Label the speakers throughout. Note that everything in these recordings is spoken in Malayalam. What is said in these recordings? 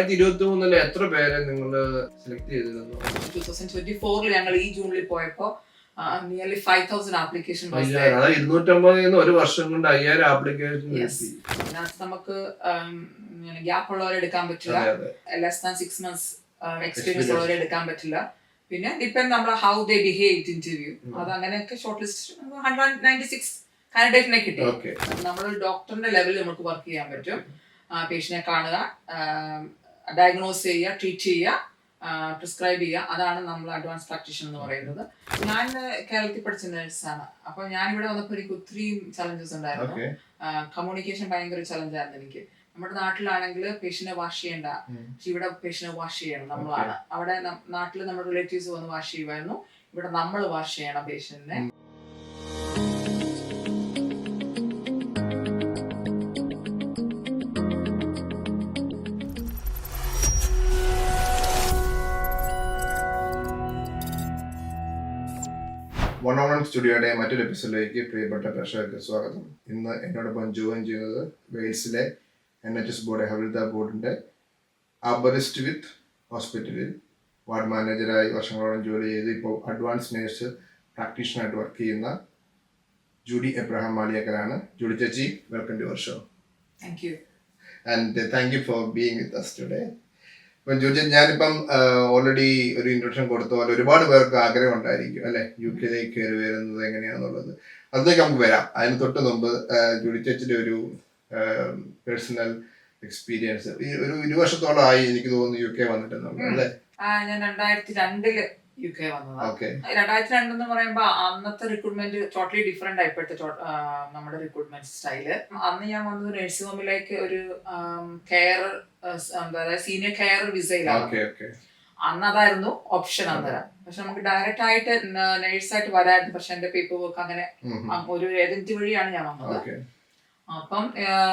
Speaker 1: രണ്ടായിരത്തി ഇരുപത്തി മൂന്നിൽ എത്ര പേരെ നിങ്ങൾ സെലക്ട് ചെയ്തിരുന്നു?
Speaker 2: ടൂ തൗസൻഡ് ട്വന്റി ഫോറിൽ ഞങ്ങൾ ഈ ജൂണിൽ പോയപ്പോ നിയർലി ഫൈവ് തൗസൻഡ് ആപ്ലിക്കേഷൻ
Speaker 1: ഇരുന്നൂറ്റമ്പതിൽ നിന്ന് ഒരു വർഷം കൊണ്ട് അയ്യായിരം ആപ്ലിക്കേഷൻ
Speaker 2: നമുക്ക് ഗ്യാപ്പ് ഉള്ളവരെ എടുക്കാൻ പറ്റില്ല. Less than six months experience ഉള്ളവരെ എടുക്കാൻ പറ്റില്ല. പിന്നെ ഡിപ്പെൻഡ് നമ്മൾ ഹൗ ദേ ബിഹേവ് ഇന്റർവ്യൂ അത് അങ്ങനെയൊക്കെ short list hundred ninety six കാൻഡിഡേറ്റിനെ കിട്ടി നമ്മൾ ഡോക്ടറിന്റെ ലെവലിൽ നമുക്ക് വർക്ക് ചെയ്യാൻ പറ്റും. പേഷ്യനെ കാണുക ഡയഗ്നോസ് ചെയ്യുക ട്രീറ്റ് ചെയ്യുക പ്രിസ്ക്രൈബ് ചെയ്യുക. അതാണ് നമ്മൾ അഡ്വാൻസ് പ്രാക്ടീഷൻ എന്ന് പറയുന്നത്. ഞാൻ കേരളത്തിൽ പഠിച്ച നേഴ്സാണ് അപ്പോൾ ഞാൻ ഇവിടെ വന്നപ്പോൾ എനിക്ക് ഒത്തിരി ചലഞ്ചസ് ഉണ്ടായിരുന്നു. കമ്മ്യൂണിക്കേഷൻ ഭയങ്കര ചലഞ്ചായിരുന്നു എനിക്ക്. നമ്മുടെ നാട്ടിലാണെങ്കിൽ പേഷ്യനെ വാഷ് ചെയ്യണ്ട. പക്ഷെ ഇവിടെ പേഷ്യനെ വാഷ് ചെയ്യണം നമ്മളാണ്. അവിടെ നാട്ടിൽ നമ്മുടെ റിലേറ്റീവ്സ് വന്ന് വാഷ് ചെയ്യുമായിരുന്നു. ഇവിടെ നമ്മൾ വാഷ് ചെയ്യണം പേഷ്യന്റിനെ
Speaker 1: സ്റ്റുഡിയോയുടെ മറ്റൊരു എപ്പിസോഡിലേക്ക് പ്രിയപ്പെട്ട പ്രേക്ഷകർക്ക് സ്വാഗതം. ഇന്ന് എന്നോടൊപ്പം ജോയിൻ ചെയ്യുന്നത്. വെയിൽസിലെ N H S board health ബോർഡിന്റെ അബറിസ്റ്റ് വിത്ത് ഹോസ്പിറ്റലിൽ വാർഡ് മാനേജരായി വർഷങ്ങളോളം ജോലി ചെയ്ത് ഇപ്പോൾ അഡ്വാൻസ് നേഴ്സ് പ്രാക്ടീഷണറായിട്ട് വർക്ക് ചെയ്യുന്ന ജൂഡി എബ്രഹാം മാളിയക്കലാണ്. ജൂഡി ചേച്ചി welcome to your show
Speaker 2: thank you
Speaker 1: and thank you for being with us today ഇപ്പം ജോജി ഞാനിപ്പം ഓൾറെഡി ഒരു ഇൻട്രൊഡക്ഷൻ കൊടുത്ത. പോലെ ഒരുപാട് പേർക്ക് ആഗ്രഹം ഉണ്ടായിരിക്കും അല്ലെ? യു കെയിലേക്ക് കയറി വരുന്നത് എങ്ങനെയാണെന്നുള്ളത് അതിലേക്ക് നമുക്ക് വരാം. അതിന് തൊട്ട് മുമ്പ് ജൂഡി ഒരു പേഴ്സണൽ എക്സ്പീരിയൻസ് ഒരു ഇരുവർഷത്തോളം ആയി എനിക്ക് തോന്നുന്നു യു കെ വന്നിട്ടുണ്ടെന്ന് അല്ലേ?
Speaker 2: ഞാൻ രണ്ടായിരത്തി രണ്ടിൽ യു കെ വന്നതാണ്
Speaker 1: ഓക്കെ.
Speaker 2: രണ്ടായിരത്തി രണ്ട് എന്ന് പറയുമ്പോ അന്നത്തെ റിക്രൂട്ട്മെന്റ് ടോട്ടലി ഡിഫറെന്റ് ആയി ഇപ്പോഴത്തെ നമ്മുടെ റിക്രൂട്ട്മെന്റ് സ്റ്റൈൽ അന്ന് ഞാൻ വന്നത് നഴ്സിംഗ് ഹോമിലേക്ക് ഒരു കെയർ അതായത് സീനിയർ കെയർ വിസയിലാണ്
Speaker 1: ഓക്കെ ഓക്കെ.
Speaker 2: അന്ന് അതായിരുന്നു ഓപ്ഷൻ അന്നേരം. പക്ഷെ നമുക്ക് ഡയറക്റ്റ് ആയിട്ട് നേഴ്സായിട്ട് വരായിരുന്നു. പക്ഷെ എന്റെ പേപ്പർ വർക്ക് അങ്ങനെ ഒരു ഏജന്റ് വഴിയാണ് ഞാൻ വന്നത്. അപ്പം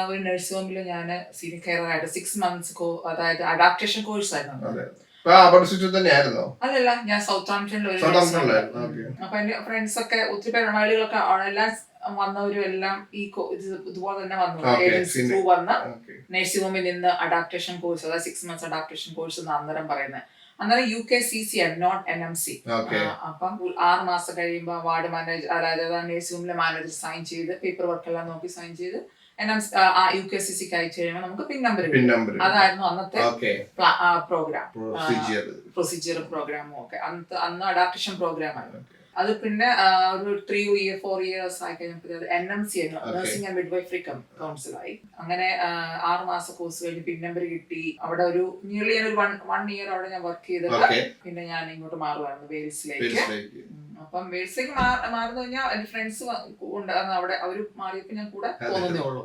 Speaker 2: ഒരു നഴ്സ് ഹോമിൽ ഞാൻ സീനിയർ കെയർ ആയിട്ട് സിക്സ് മന്ത്സ് അതായത് അഡാപ്റ്റേഷൻ കോഴ്സ് ആയിരുന്നു
Speaker 1: അതെ. അപ്പൊ അപരിസ്ഥിതി തന്നെയായിരുന്നോ?
Speaker 2: അല്ലല്ല ഞാൻ സൗത്ത് ആംപ്ടണിൽ ഒരു അപ്പൊ എന്റെ ഫ്രണ്ട്സ് ഒക്കെ ഒത്തിരി പേര് മലയാളികളൊക്കെ എല്ലാം വന്നവരും എല്ലാം ഈ ഇതുപോലെ തന്നെ വന്നു. ഏജൻസി ത്രൂ വന്ന് നഴ്സിംഗ് ഹോമിൽ നിന്ന് അഡാപ്റ്റേഷൻ കോഴ്സ് അതായത് സിക്സ് മന്ത്സ് അഡാപ്റ്റേഷൻ കോഴ്സ് എന്ന് അന്നേരം പറയുന്നത്. അന്നേരം യു കെ സി സി ആണ് നോട്ട് എൻ എം സി അപ്പം ആറ് മാസം കഴിയുമ്പോൾ വാർഡ് മാനേജർ അതായത് നഴ്സിംഗ് ഹോമിലെ മാനേജർ സൈൻ ചെയ്ത് പേപ്പർ വർക്ക് എല്ലാം നോക്കി സൈൻ ചെയ്ത് N M U K C സിക്ക് അയച്ചു കഴിയുമ്പോൾ നമുക്ക് പിൻ നമ്പർ അതായിരുന്നു അന്നത്തെ പ്രോഗ്രാം
Speaker 1: പ്രൊസീജിയർ
Speaker 2: പ്രൊസീജിയറും പ്രോഗ്രാമും ഒക്കെ. അന്ന് അന്ന് അഡാപ്റ്റേഷൻ പ്രോഗ്രാം ആയിരുന്നു. അത് പിന്നെ ഒരു ത്രീ ഇയർ ഫോർ ഇയേഴ്സ് ആയി കഴിഞ്ഞപ്പോൾ എൻ എം സി ആയിരുന്നു നഴ്സിംഗ് ആൻഡ് മിഡ്വൈഫ് കൗൺസിൽ ആയി. അങ്ങനെ ആറ് മാസം കോഴ്സ് കഴിഞ്ഞ് പിൻ നമ്പർ കിട്ടി. അവിടെ ഒരു നിയർലി ഒരു വൺ വൺ ഇയർ അവിടെ ഞാൻ വർക്ക് ചെയ്തിട്ട് പിന്നെ ഞാൻ ഇങ്ങോട്ട് മാറുമായിരുന്നു വേൾസിലേക്ക്. അപ്പം വേൾസിലേക്ക് മാറുന്നു കഴിഞ്ഞാൽ എന്റെ ഫ്രണ്ട്സ് ഉണ്ടായിരുന്നു. അവിടെ അവർ മാറിയപ്പോ ഞാൻ കൂടെ. പോകുന്നതേ ഉള്ളൂ.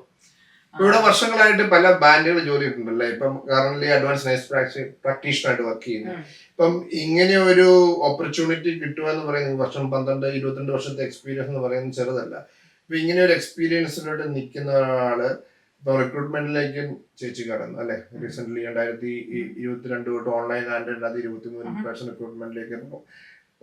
Speaker 1: ഇവിടെ വർഷങ്ങളായിട്ട് പല ബാൻഡുകൾ ജോലി ഉണ്ടല്ലേ? ഇപ്പം കറന്റ് അഡ്വാൻസ് നൈസ് പ്രാക്ടീഷണർ ആയിട്ട് വർക്ക് ചെയ്യുന്നു.
Speaker 2: ഉം.
Speaker 1: ഇപ്പം ഇങ്ങനെ ഒരു ഓപ്പർച്യൂണിറ്റി കിട്ടുക എന്ന് പറയുന്നത് വർഷം പന്ത്രണ്ട് ഇരുപത്തിരണ്ട് വർഷത്തെ എക്സ്പീരിയൻസ് എന്ന് പറയുന്നത് ചെറുതല്ല. ഇപ്പൊ ഇങ്ങനെ ഒരു എക്സ്പീരിയൻസിലോട്ട് നിൽക്കുന്ന ഒരാൾ ഇപ്പൊ റിക്രൂട്ട്മെന്റിലേക്ക് ചേച്ചി കടന്നു അല്ലെ? റീസെന്റ് രണ്ടായിരത്തി ഇരുപത്തിരണ്ട് തൊട്ട് ഓൺലൈൻ ആൻഡ് രണ്ടായിരത്തി ഇരുപത്തി മൂന്ന് പേഴ്സൺ റിക്രൂട്ട്മെന്റിലേക്ക് ഇറങ്ങും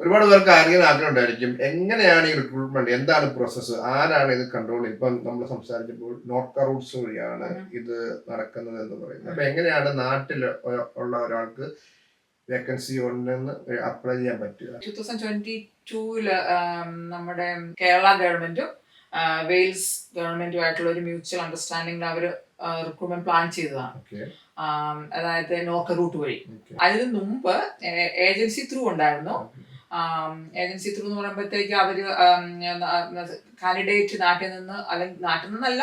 Speaker 1: ഒരുപാട് പേർക്ക് അറിയാൻ ആഗ്രഹം ഉണ്ടായിരിക്കും എങ്ങനെയാണ് ഈ റിക്രൂട്ട്മെന്റ് എന്താണ് പ്രോസസ്സ് ആരാണ് ഇത് കൺട്രോൾ ഇപ്പം നമ്മൾ സംസാരിച്ചപ്പോൾ നോട്ട് കറൂട്ട്സ് വഴിയാണ് ഇത് നടക്കുന്നത് എന്ന് പറയുന്നത്. അപ്പൊ എങ്ങനെയാണ് നാട്ടിൽ ഉള്ള ഒരാൾക്ക് വേക്കൻസി ഉണ്ടെന്ന് അപ്ലൈ ചെയ്യാൻ പറ്റുക?
Speaker 2: ടൂ തൗസൻഡ് ട്വന്റി ടൂവിൽ നമ്മുടെ കേരള ഗവൺമെന്റും വെയിൽസ് ഗവൺമെന്റും ആയിട്ടുള്ള ഒരു മ്യൂച്വൽ അണ്ടർസ്റ്റാൻഡിംഗിൽ അവർ റിക്രൂട്ട്മെന്റ് പ്ലാൻ ചെയ്തതാണ്. അതായത് നോക്ക റൂട്ട് വഴി. അതിന് മുമ്പ് ഏജൻസി ത്രൂ ഉണ്ടായിരുന്നു. ഏജൻസി ത്രൂ എന്ന് പറയുമ്പോഴത്തേക്ക് അവർ കാൻഡിഡേറ്റ് നാട്ടിൽ നിന്ന് അല്ലെങ്കിൽ നാട്ടിൽ നിന്നല്ല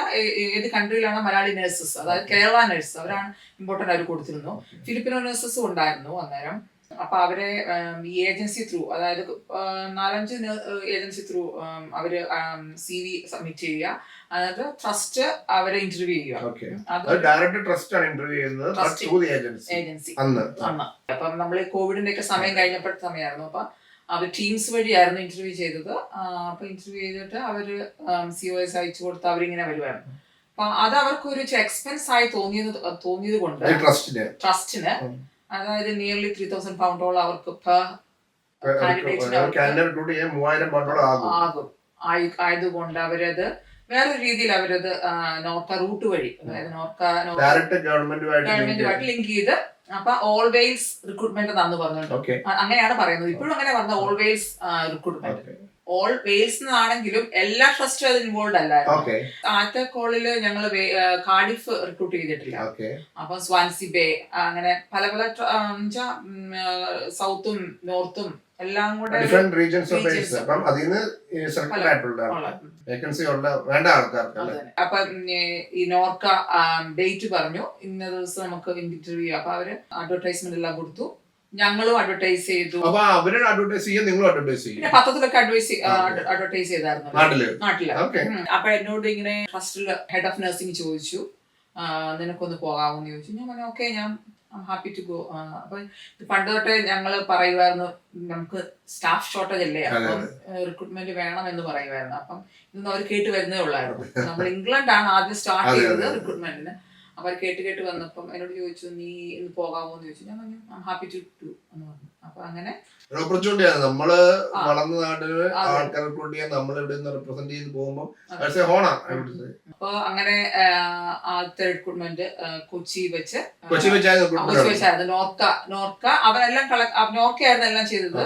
Speaker 2: ഏത് കൺട്രിയിലാണ് മലയാളി നഴ്സസ് അതായത് കേരള നഴ്സ് അവരാണ് ഇമ്പോർട്ടന്റ് അവർ കൊടുത്തിരുന്നു. ഫിലിപ്പിനോ നഴ്സസും ഉണ്ടായിരുന്നു അന്നേരം. അപ്പൊ അവരെ ഈ ഏജൻസി ത്രൂ അതായത് നാലഞ്ച് ഏജൻസി ത്രൂ അവർ സി വി സബ്മിറ്റ് ചെയ്യുക. അതായത് ട്രസ്റ്റ് അവരെ ഇന്റർവ്യൂ ചെയ്യുക.
Speaker 1: ഡയറക്റ്റ് ട്രസ്റ്റ് ആണ് ഇന്റർവ്യൂ ചെയ്യുന്നത്. ഏജൻസി അന്ന്.
Speaker 2: അപ്പം നമ്മൾ കോവിഡിന്റെ ഒക്കെ സമയം കഴിഞ്ഞപ്പോഴത്തെ സമയമായിരുന്നു അപ്പൊ അവർ ടീംസ് വഴിയായിരുന്നു ഇന്റർവ്യൂ ചെയ്തത്. അപ്പൊ ഇന്റർവ്യൂ ചെയ്തിട്ട് അവർ സി ഒ എസ് അയച്ചു കൊടുത്ത് അവരിങ്ങനെ വരുമായിരുന്നു അപ്പൊ അത് അവർക്ക് ഒരു എക്സ്പെൻസ് ആയി തോന്നിയത് തോന്നിയത് കൊണ്ട്
Speaker 1: ട്രസ്റ്റിന്
Speaker 2: അതായത് നിയർലി ത്രീ തൗസൻഡ് പൗണ്ടോളം അവർക്ക്
Speaker 1: ആകും.
Speaker 2: ആകും. ആയി- ആയതുകൊണ്ട് അവരത് വേറെ രീതിയിൽ അവരത് നോർക്ക റൂട്ട് വഴി അതായത് നോർക്ക
Speaker 1: ഗവൺമെന്റുമായിട്ട്
Speaker 2: ലിങ്ക് ചെയ്ത് അപ്പൊ ഓൾവേസ് റിക്രൂട്ട്മെന്റ്
Speaker 1: തന്നു
Speaker 2: പറഞ്ഞിട്ടുണ്ട്. അങ്ങനെയാണ് പറയുന്നത്. ഇപ്പോഴും അങ്ങനെ പറഞ്ഞത് ഓൾവേസ് റിക്രൂട്ട്മെന്റ് ഓൾ വെയിൽസ് ആണെങ്കിലും എല്ലാ ട്രസ്റ്റും അത് ഇൻവോൾവ് അല്ലായിരുന്നു. ആദ്യത്തെ കോളിൽ ഞങ്ങൾ കാർഡിഫ് റിക്രൂട്ട് ചെയ്തിട്ടില്ല. അപ്പൊ സ്വാൻസി ബേ അങ്ങനെ പല പല സൗത്തും നോർത്തും എല്ലാം കൂടെ
Speaker 1: ഡിഫറെന്റ് റീജിയൻസ് ഓഫ്
Speaker 2: Regions.
Speaker 1: അപ്പം അതിന് നിന്ന് സെലക്ട്
Speaker 2: പല-
Speaker 1: ആയിട്ടുള്ള
Speaker 2: ഉള്ള.
Speaker 1: വേക്കൻസി ഉള്ള വേണ്ട ആൾക്കാർക്ക്
Speaker 2: അപ്പൊ ഈ- നോർക്ക ഡേറ്റ് പറഞ്ഞു. ഇന്ന ദിവസം നമുക്ക് ഇന്റർവ്യൂ അപ്പൊ അവർ അഡ്വർടൈസ്മെന്റ് എല്ലാം കൊടുത്തു. ഞങ്ങളും അഡ്വർടൈസ് ചെയ്തു.
Speaker 1: അപ്പൊ അവർ അഡ്വർടൈസ് ചെയ്യാൻ നിങ്ങളും അഡ്വർടൈസ് ചെയ്യും.
Speaker 2: പത്രത്തിലൊക്കെ അഡ്വൈസ് അഡ്വർടൈസ് ചെയ്തായിരുന്നു.
Speaker 1: നാട്ടിൽ.
Speaker 2: നാട്ടിൽ. അപ്പൊ എന്നോട് ഇങ്ങനെ ട്രസ്റ്റിൽ ഹെഡ് ഓഫ് നഴ്സിംഗ് ചോദിച്ചു. നിനക്കൊന്ന് പോകാമോ എന്ന് ചോദിച്ചു. ഞാൻ പറഞ്ഞു ഓക്കെ ഞാൻ ഹാപ്പി ടു ഗോ അപ്പൊ പണ്ട് തൊട്ടേ ഞങ്ങൾ പറയുമായിരുന്നു നമുക്ക് സ്റ്റാഫ് ഷോർട്ടേജ് അല്ലേ? അപ്പം റിക്രൂട്ട്മെന്റ് വേണം എന്ന് പറയുമായിരുന്നു. അപ്പം ഇന്ന് അവർ കേട്ട് വരുന്നേ ഉള്ളായിരുന്നു. നമ്മൾ ഇംഗ്ലണ്ടാണ് ആദ്യം സ്റ്റാർട്ട് ചെയ്തത്. റിക്രൂട്ട്മെന്റിന് അപ്പൊ അവർ കേട്ട് കേട്ട് വന്നപ്പം എന്നോട് ചോദിച്ചു നീ ഇന്ന് പോകാമോ എന്ന് ചോദിച്ചു. ഞാൻ പറഞ്ഞു ഹാപ്പി ടു ടു എന്ന് പറഞ്ഞു. അപ്പൊ അങ്ങനെ
Speaker 1: ഒരു ഓപ്പർച്യൂണിറ്റി ആണ്
Speaker 2: നമ്മൾ.
Speaker 1: വളർന്ന നാട്ടിൽ
Speaker 2: അതെ.
Speaker 1: ആൾക്കാരെ റിക്രൂട്ട് ചെയ്യാൻ നമ്മൾ ഇവിടെ നിന്ന് റെപ്രസെന്റ് ചെയ്ത് പോകുമ്പോൾ
Speaker 2: അപ്പൊ അങ്ങനെ ആദ്യത്തെ റിക്രൂട്ട്മെന്റ് കൊച്ചി വെച്ച്
Speaker 1: കൊച്ചി
Speaker 2: വെച്ചായിരുന്നു നോർക്ക നോർക്ക അവരെല്ലാം കളക്ട് നോർക്കയായിരുന്നു എല്ലാം ചെയ്തത്.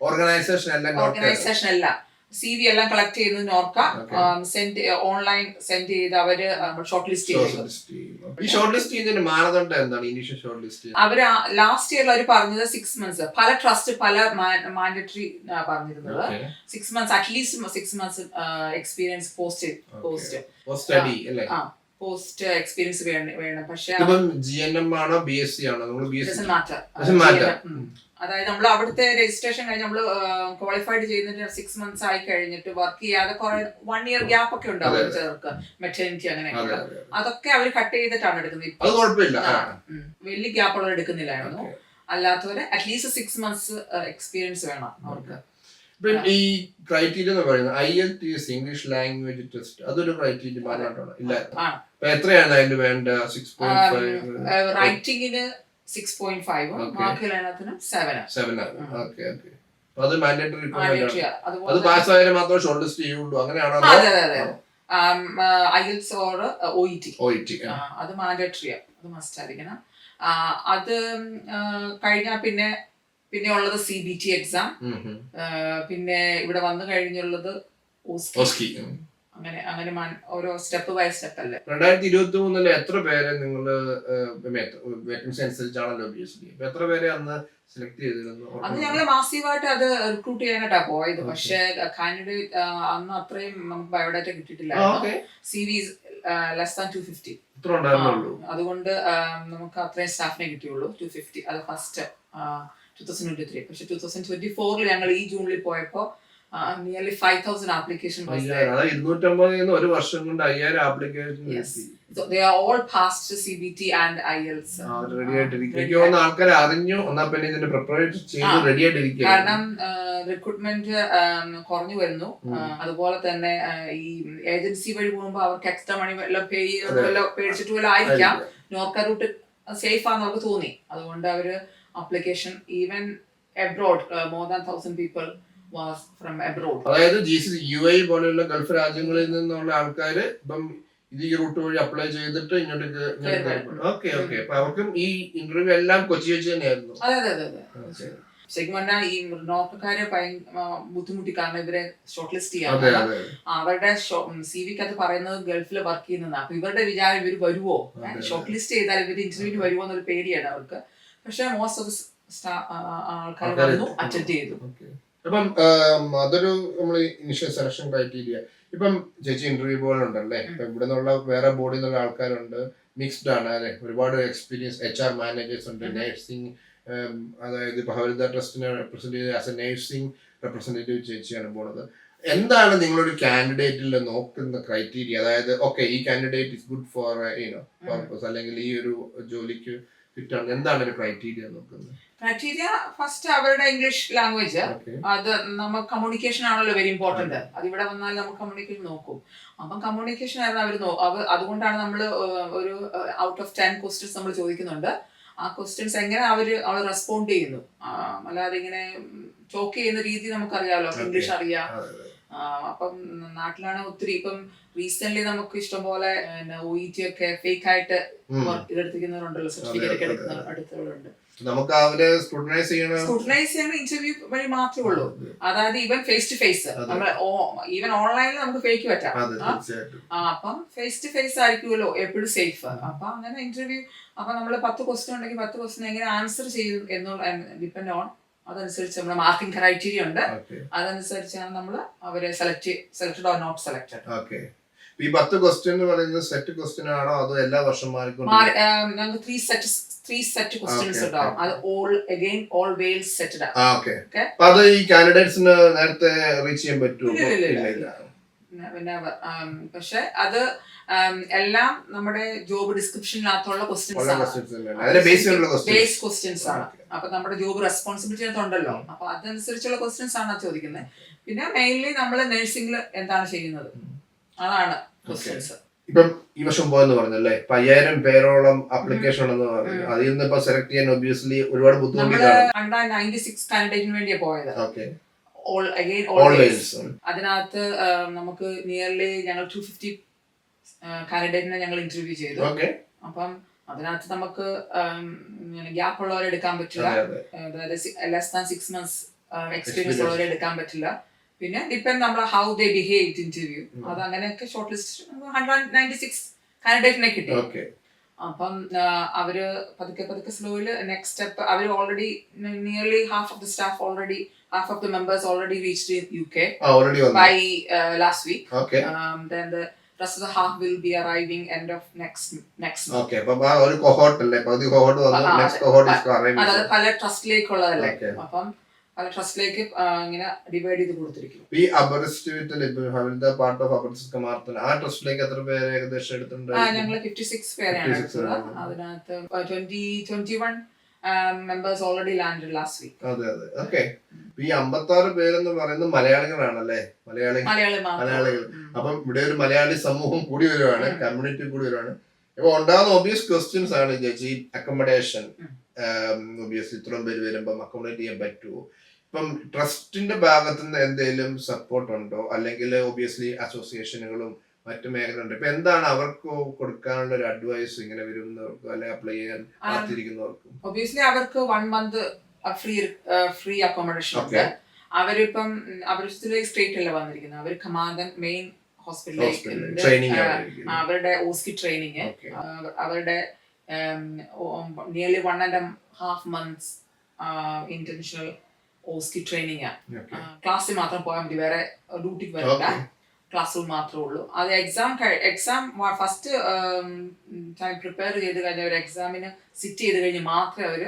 Speaker 1: ഓർഗനൈസേഷൻ എല്ലാം
Speaker 2: ഓർഗനൈസേഷൻ അല്ല സി വി എല്ലാം കളക്ട് ചെയ്യുന്നത് നോർക്ക. സെൻഡ് ഓൺലൈൻ സെൻഡ് ചെയ്ത് അവർ ഷോർട്ട് ലിസ്റ്റ് ചെയ്തു
Speaker 1: ഈ ഷോർട്ട് ലിസ്റ്റ് ചെയ്യുന്നതിന്റെ മാനദണ്ഡം എന്താണ്? ഇനീഷ്യൽ ഷോർട്ട് ലിസ്റ്റ്
Speaker 2: അവർ ലാസ്റ്റ് ഇയറിൽ അവർ പറഞ്ഞത് സിക്സ് മന്ത്സ് പല ട്രസ്റ്റ് പല മാൻഡറ്ററി പറഞ്ഞിരുന്നത്. Six months at least six months experience post post post experience വേണം പക്ഷേ
Speaker 1: ജി എൻ എം ആണോ ബി എസ് സി ആണോ? B S C.
Speaker 2: അതായത് നമ്മൾ അവിടുത്തെ രജിസ്ട്രേഷൻ കഴിഞ്ഞ് നമ്മൾ ക്വാളിഫൈഡ് ചെയ്യുന്നതിന് സിക്സ് മന്ത്സ് ആയി കഴിഞ്ഞിട്ട് വർക്ക് ചെയ്യാതെ കുറെ വൺ ഇയർ ഗ്യാപ്പ് ഒക്കെ ഉണ്ടാവും ചേർക്ക് മെറ്റേണിറ്റി
Speaker 1: അങ്ങനെ
Speaker 2: അങ്ങനെയൊക്കെ അതൊക്കെ അവർ കട്ട് ചെയ്തിട്ടാണ് എടുക്കുന്നത് ഇപ്പൊ. വലിയ ഗ്യാപ്പ് ഉള്ളവർ എടുക്കുന്നില്ലായിരുന്നു. അല്ലാത്തവര് at least six months experience വേണം അവർക്ക്.
Speaker 1: ഈ ക്രൈറ്റീരിയ എന്ന് പറയുന്നത് I L T S English language test അതൊരു ക്രൈറ്റീരിയ മാനദണ്ഡമാണ് ഇല്ല. എത്രയാണ് അതിന് വേണ്ട? സിക്സ് പോയിന്റ് ഫൈവ്
Speaker 2: റൈറ്റിംഗിന് സിക്സ് പോയിന്റ് ഫൈവ്
Speaker 1: Okay.
Speaker 2: ബാക്കി ലയനത്തിന് സെവന്
Speaker 1: സെവൻ ആണ്. ഓക്കെ ഓക്കെ അപ്പൊ അത് മാൻഡേറ്ററി അത്
Speaker 2: അതുപോലെ
Speaker 1: പാസ്സായാലും മാത്രമേ ഷോർട്ട് ലിസ്റ്റ് ചെയ്യുള്ളൂ. അങ്ങനെയാണോ
Speaker 2: ആ, അതെ അതെ അതെ. IELTS or O E T
Speaker 1: O T
Speaker 2: ആ, അത് മാൻഡേറ്ററിയാ അത് മസ്റ്റ് ആയിരിക്കണം. അത് കഴിഞ്ഞാൽ പിന്നെ പിന്നെ ഉള്ളത് സി ബി ടി എക്സാം പിന്നെ ഇവിടെ വന്നു കഴിഞ്ഞുള്ളത്.
Speaker 1: ഓസ്കി.
Speaker 2: അങ്ങനെ അങ്ങനെ ഓരോ സ്റ്റെപ്പ് ബൈ സ്റ്റെപ്പ് അല്ലേ?
Speaker 1: രണ്ടായിരത്തി ഇരുപത്തി മൂന്നിൽ എത്ര പേരെ നിങ്ങൾ വേക്കൻസി അനുസരിച്ചാണല്ലോ പി എസ് ഡി അപ്പൊ എത്ര പേരെ അന്ന് സെലക്ട് ചെയ്തിരുന്നു?
Speaker 2: അന്ന് ഞങ്ങൾ മാസീവായിട്ട് അത് റിക്രൂട്ട് ചെയ്യാനായിട്ടാ പോയത്. പക്ഷെ കാൻഡിഡേറ്റ് അന്ന് അത്രയും നമുക്ക് ബയോഡാറ്റ കിട്ടിയിട്ടില്ല
Speaker 1: CVs
Speaker 2: C V less than two fifty. അതുകൊണ്ട് നമുക്ക് അത്രയും സ്റ്റാഫിനെ കിട്ടിയുള്ളൂ. ടു ഫിഫ്റ്റി അത് first two thousand twenty three. പക്ഷെ ടു തൗസൻഡ് ട്വന്റി ഫോറിൽ ഞങ്ങൾ ഈ ജൂണിൽ പോയപ്പോ നിയർലി ഫൈവ് തൗസൻഡ് ആപ്ലിക്കേഷൻ
Speaker 1: ഇരുന്നൂറ്റമ്പത് ഒരു വർഷം കൊണ്ട് അയ്യായിരം ആപ്ലിക്കേഷൻ ആയിട്ടിരിക്കും ആൾക്കാർ അറിഞ്ഞു. എന്നാ പിന്നെ ഇതിന്റെ പ്രിപ്പറേഷൻ ചെയ്ത്. റെഡി ആയിട്ടിരിക്കുക
Speaker 2: കാരണം റിക്രൂട്ട്മെന്റ് കുറഞ്ഞു വരുന്നു. അതുപോലെ തന്നെ ഈ ഏജൻസി വഴി പോകുമ്പോൾ അവർക്ക് എക്സ്ട്രാ മണി വല്ലതും പേ പേടിച്ചിട്ട് വല്ല ആയിരിക്കാം. നോർക്ക റൂട്ട് സേഫ് ആണെന്ന് അവർക്ക് തോന്നി. അതുകൊണ്ട് അവർ application even abroad more than thousand people was from
Speaker 1: അതായത് ജി സി യു ഐ പോലെയുള്ള ഗൾഫ് രാജ്യങ്ങളിൽ നിന്നുള്ള ആൾക്കാർ ഇപ്പം ഇത് ഈ റൂട്ട് വഴി അപ്ലൈ ചെയ്തിട്ട്
Speaker 2: ഇങ്ങോട്ട്
Speaker 1: ഓക്കെ ഓക്കെ. അപ്പൊ അവർക്കും ഈ ഇന്റർവ്യൂ എല്ലാം കൊച്ചി വെച്ച് തന്നെയായിരുന്നു.
Speaker 2: അതെ അതെ അതെ. ശരിക്കും പറഞ്ഞാൽ ഈ നോർക്കക്കാരെ ബുദ്ധിമുട്ടി. കാരണം ഇവരെ ഷോർട്ട് ലിസ്റ്റ് ചെയ്യാൻ അവരുടെ സി വിക്കകത്ത് പറയുന്നത് ഗൾഫിൽ വർക്ക് ചെയ്യുന്നതാണ് അപ്പൊ ഇവരുടെ വിചാരം ഇവർ വരുവോ. ഷോർട്ട് ലിസ്റ്റ് ചെയ്താൽ ഇവർ ഇന്റർവ്യൂവിന് വരുമോ എന്നൊരു പേടിയാണ് അവർക്ക്. പക്ഷെ മോസ്റ്റ് ഓഫ് ആൾക്കാർ വന്നു അറ്റൻഡ് ചെയ്തു.
Speaker 1: അപ്പം അതൊരു നമ്മൾ ഇനിഷ്യൽ സെലക്ഷൻ ക്രൈറ്റീരിയ ഇപ്പം ചേച്ചി ഇന്റർവ്യൂ പോലെ ഉണ്ടല്ലേ ഇപ്പം ഇവിടെ നിന്നുള്ള വേറെ ബോർഡിൽ നിന്നുള്ള ആൾക്കാരുണ്ട്. മിക്സ്ഡ് ആണ് അല്ലെ? ഒരുപാട് എക്സ്പീരിയൻസ് എച്ച് ആർ മാനേജേഴ്സ് ഉണ്ട് നഴ്സിംഗ് അതായത് ഭവരിത ട്രസ്റ്റിനെ റെപ്രസെന്റ് ചെയ്ത് ആസ് എ നഴ്സിംഗ് റെപ്രസെന്റേറ്റീവ് ചേച്ചിയാണ് പോണത്. എന്താണ് നിങ്ങളൊരു കാൻഡിഡേറ്റിൽ നോക്കുന്ന ക്രൈറ്റീരിയ അതായത് ഓക്കെ ഈ candidate is good for you know purpose അല്ലെങ്കിൽ ഈ ഒരു ജോലിക്ക് ഫിറ്റ് ആണ്. എന്താണ് ഒരു ക്രൈറ്റീരിയ നോക്കുന്നത്?
Speaker 2: ക്രൈറ്റീരിയ ഫസ്റ്റ് അവരുടെ ഇംഗ്ലീഷ് ലാംഗ്വേജ് അത് നമുക്ക് കമ്മ്യൂണിക്കേഷൻ ആണല്ലോ വെരി ഇമ്പോർട്ടന്റ് അത് ഇവിടെ വന്നാൽ നമുക്ക് കമ്മ്യൂണിക്കേഷൻ നോക്കും. അപ്പം കമ്മ്യൂണിക്കേഷൻ ആയിരുന്നു അവർ അവർ അതുകൊണ്ടാണ് നമ്മൾ ഒരു ഔട്ട് ഓഫ് ടെൻ ക്വസ്റ്റ്യൻസ് നമ്മൾ ചോദിക്കുന്നുണ്ട്. ആ ക്വസ്റ്റ്യൻസ് എങ്ങനെ അവർ അവർ റെസ്പോണ്ട് ചെയ്യുന്നു? അല്ലാതെ ഇങ്ങനെ ടോക്ക് ചെയ്യുന്ന രീതി നമുക്കറിയാമല്ലോ. ഇംഗ്ലീഷ് അറിയാം. അപ്പം നാട്ടിലാണ് ഒത്തിരി ഇപ്പം റീസെന്റ് നമുക്ക് ഇഷ്ടംപോലെ ഒ ഇ ടി ഒക്കെ ഫേക്ക് ആയിട്ട് ഇതെടുത്തിരിക്കുന്നവരുണ്ടല്ലോ സർട്ടിഫിക്കറ്റ് ഒക്കെ എടുക്കുന്ന
Speaker 1: അതെ. നമുക്ക് അവരെ സ്ക്രൂട്ടനൈസ് ചെയ്യണ
Speaker 2: സ്ക്രൂട്ടനൈസ് ചെയ്യുന്ന ഇന്റർവ്യൂ വഴി മാത്രമേ ഉള്ളൂ. അതായത് ഈവൻ ഫേസ് ടു ഫേസ്. നമ്മൾ ഈവൻ ഓൺലൈനിൽ നമുക്ക് ഫേക്ക് പറ്റാം. അപ്പം ഫേസ് ടു ഫേസ് ആയിരിക്കുമല്ലോ എപ്പോഴും സേഫ് അപ്പൊ അങ്ങനെ ഇന്റർവ്യൂ അപ്പൊ നമ്മൾ പത്ത് ക്വസ്റ്റ്യൻ ഉണ്ടെങ്കിൽ പത്ത് ക്വസ്റ്റ്യൻ എങ്ങനെ ആൻസർ ചെയ്യും എന്നുള്ള ഡിപ്പെൻഡ് ഓൺ അതനുസരിച്ച് നമ്മുടെ മാർക്കിംഗ് ക്രൈറ്റീരിയ ഉണ്ട്. അതനുസരിച്ചാണ് നമ്മൾ അവരെ select selected or not selected
Speaker 1: okay. ഈ പത്ത് ക്വസ്റ്റ്യൻ എന്ന് പറയുന്നത് സെറ്റ് ക്വസ്റ്റ്യൻ ആണോ അതോ എല്ലാ വർഷം മാറിക്കൊണ്ട്
Speaker 2: ഞങ്ങൾ three set three set questions
Speaker 1: Okay,
Speaker 2: ഉണ്ടാവും. അത് all again all Wales set
Speaker 1: ആ ഓക്കെ
Speaker 2: Okay.
Speaker 1: അപ്പൊ അത് ഈ കാൻഡിഡേറ്റ്സിന് നേരത്തെ റീച്ച് ചെയ്യാൻ പറ്റുമോ
Speaker 2: ഇല്ല, ഇല്ല, ഇല്ല.
Speaker 1: ഇല്ല, ഇല്ല.
Speaker 2: never. Um, പക്ഷെ അത് um, എല്ലാം നമ്മുടെ ജോബ് ഡിസ്ക്രിപ്ഷനിനകത്തുള്ള ക്വസ്റ്റ്യൻസ്
Speaker 1: ഉള്ള
Speaker 2: ആണ്.
Speaker 1: questions ബേസ് ചെയ്തുള്ള
Speaker 2: ബേസ് ക്വസ്റ്റ്യൻസ് ആണ്.
Speaker 1: Okay.
Speaker 2: അപ്പൊ നമ്മുടെ ജോബ് റെസ്പോൺസിബിലിറ്റി ഉണ്ടല്ലോ അപ്പൊ അതനുസരിച്ചുള്ള ക്വസ്റ്റ്യൻസ് ആണ് ചോദിക്കുന്നത് പിന്നെ മെയിൻലി നമ്മൾ നഴ്സിംഗിൽ എന്താണ് ചെയ്യുന്നത്? അതാണ് ക്വസ്റ്റ്യൻസ്
Speaker 1: ഇപ്പം ഈ വർഷം പോയെന്ന് പറഞ്ഞല്ലേ? ഇപ്പൊ അയ്യായിരം പേരോളം അപ്ലിക്കേഷൻ ഉണ്ടെന്ന് പറഞ്ഞു. അതിൽ നിന്ന് ഇപ്പൊ സെലക്ട് ചെയ്യാൻ ഒബ്വിയസ്ലി ഒരുപാട്
Speaker 2: പോയത്.
Speaker 1: ഓൾവേസ്
Speaker 2: അതിനകത്ത് നമുക്ക് നിയർലി ഞങ്ങൾ ടു ഫിഫ്റ്റി കാൻഡിഡേറ്റിനെ ഞങ്ങൾ ഇന്റർവ്യൂ ചെയ്തു. അപ്പം അതിനകത്ത് നമുക്ക് ഗ്യാപ്പ് ഉള്ളവരെ എടുക്കാൻ പറ്റില്ല. Less than six months experience. ഉള്ളവരെ എടുക്കാൻ പറ്റില്ല. പിന്നെ ഡിപ്പെൻഡ് നമ്മൾ ഹൗ ദേ ബിഹേവ് ഇന്റർവ്യൂ അത് അങ്ങനെയൊക്കെ short list hundred ninety six കാൻഡിഡേറ്റിനെ കിട്ടി. അപ്പം അവർ പതുക്കെ പതുക്കെ സ്ലോയിൽ next step our already nearly half of the staff already half of the members already reached in U K by last week.
Speaker 1: Okay ആ ഒരു അല്ലേ? പകുതി വന്നു. നെക്സ്റ്റ്
Speaker 2: അതായത് പല ട്രസ്റ്റിലേക്കുള്ളതല്ലേ. അപ്പം പല ട്രസ്റ്റിലേക്ക് ഇങ്ങനെ ഡിവൈഡ് ചെയ്ത് കൊടുത്തിരിക്കും
Speaker 1: ഈ ഇപ്പൊ ഹവിൽദ പാർട്ട് ഓഫ് അപരിസ്ഥിത മാർത്തൻ ആ ട്രസ്റ്റിലേക്ക് എത്ര പേര് ഏകദേശം എടുത്തിട്ടുണ്ട്?
Speaker 2: ഞങ്ങൾ ഫിഫ്റ്റി സിക്സ് പേരെയാണ്
Speaker 1: 56
Speaker 2: എടുത്തത്. അതിനകത്ത് twenty twenty one members already land last week
Speaker 1: അതെ അതെ. ഓക്കെ ഈ അമ്പത്തി ആറ് പേരെന്ന് പറയുന്നത് മലയാളികളാണല്ലേ? മലയാളി
Speaker 2: മലയാളി
Speaker 1: മലയാളികൾ. അപ്പം ഇവിടെ ഒരു മലയാളി സമൂഹം കൂടി വരുവാണ് കമ്മ്യൂണിറ്റി കൂടി വരുവാണ്. ഇപ്പൊ ഉണ്ടാകുന്ന ഒബിയസ് ക്വസ്റ്റ്യൻസ് ആണ് ചേച്ചി അക്കോമഡേഷൻ ഒബിയസ് ഇത്രയും പേര് വരുമ്പോൾ അക്കോമഡേറ്റ് ചെയ്യാൻ പറ്റുമോ? ഇപ്പം ട്രസ്റ്റിന്റെ ഭാഗത്ത് നിന്ന് എന്തെങ്കിലും സപ്പോർട്ട് ഉണ്ടോ? അല്ലെങ്കിൽ ഒബിയസ്ലി അസോസിയേഷനുകളും മറ്റു മേഖലയുണ്ട് ഇപ്പൊ എന്താണ് അവർക്ക് കൊടുക്കാനുള്ള ഒരു അഡ്വൈസ് ഇങ്ങനെ വരുന്നവർക്കും അല്ലെങ്കിൽ അപ്ലൈ ചെയ്യാൻ
Speaker 2: ആ.
Speaker 1: കാത്തിരിക്കുന്നവർക്കും?
Speaker 2: ഒബിയസ്ലി അവർക്ക് one month free free accommodation ഉണ്ട്. അവരിപ്പം അവർ സ്റ്റേറ്റ് അല്ല വന്നിരിക്കുന്നത്. അവർ കമാന്തൻ മെയിൻ
Speaker 1: ട്രെയിനിങ്
Speaker 2: അവരുടെ ഓസ്കി ട്രെയിനിങ്. അവരുടെ nearly one and half months international OSCE training ക്ലാസ്സിൽ മാത്രം പോയാൽ മതി വേറെ ഡ്യൂട്ടിക്ക് വരണ്ട. ക്ലാസ്സിൽ മാത്രമേ ഉള്ളൂ. അത് exam exam first time prepare ചെയ്ത് കഴിഞ്ഞ ഒരു എക്സാമിന് സിറ്റ് ചെയ്ത് കഴിഞ്ഞ് മാത്രമേ അവർ